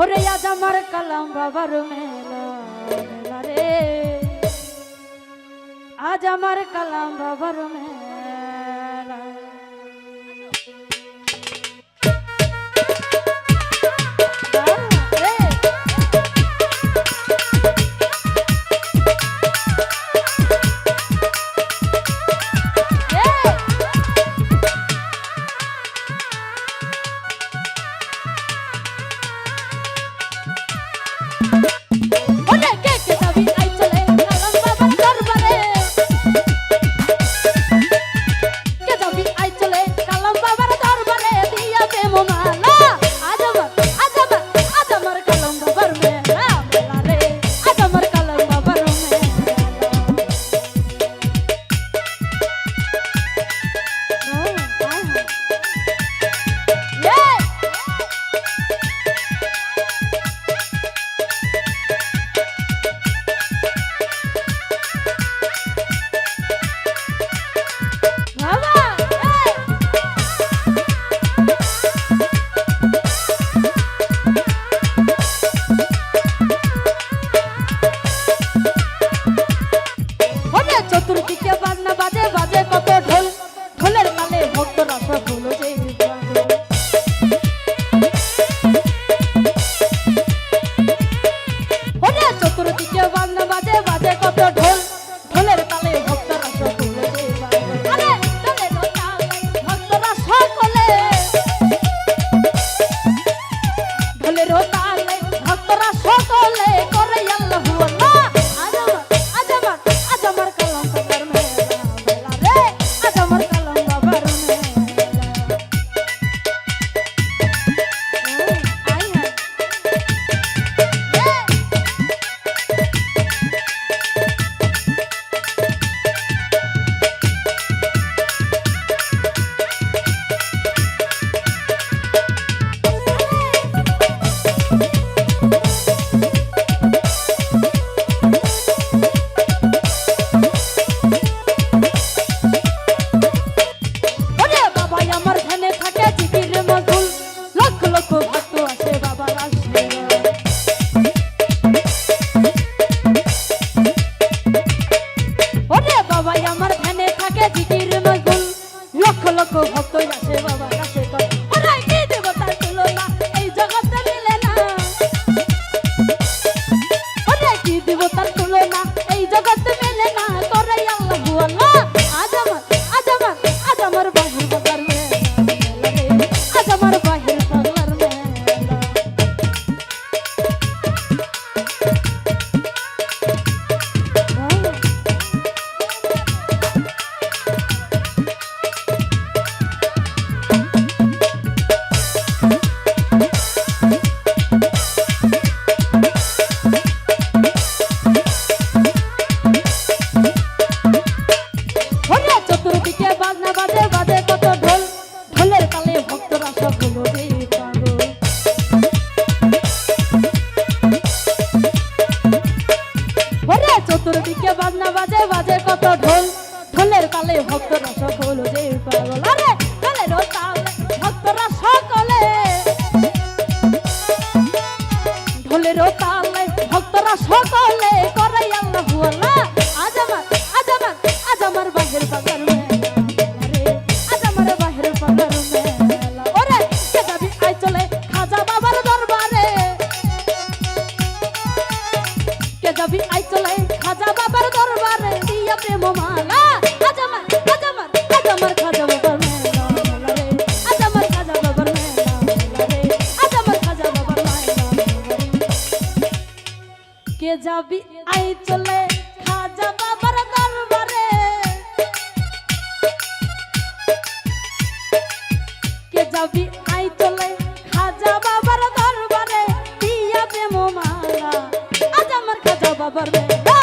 ওরে আজ আমার কালাম বাবার মেলা মেলা রে। আজ আমার কালাম বাবার মেলা। চতুর্দিকে লক্ষ লক্ষ ভক্ত আসে বাবার কাছে ওরে কি দেবতার তুলনা এই জগতে মিলে না। দেবতার চতুর্দিকে বাজনা বাজে বাজে কত ঢোল। ঢোলের তালে ভক্তরা হলো রে পাগল। আরে ঢোলের ভক্তরা সকলে। ঢোলের তালে ভক্তরা সকলে করে আল্লাহু আল্লাহ আজ আমার আজ আমার আজ আমার বাহির কে যাবি আই চলে দিয়া প্রেম মালা আজ আমার আজ আমার আজ আমার খাজা বাবার মেলা মেলা রে। আজ আমার খাজা বাবার মেলা মেলা রে। আজ আমার খাজা বাবার মেলা মেলা রে। কে যাবি আই চলে খাজা বাবার দরবারে? কে যাবি আই চলে খাজা বাবার দরবারে? দিয়া প্রেম মালা আজ আমার খাজা বাবার মেলা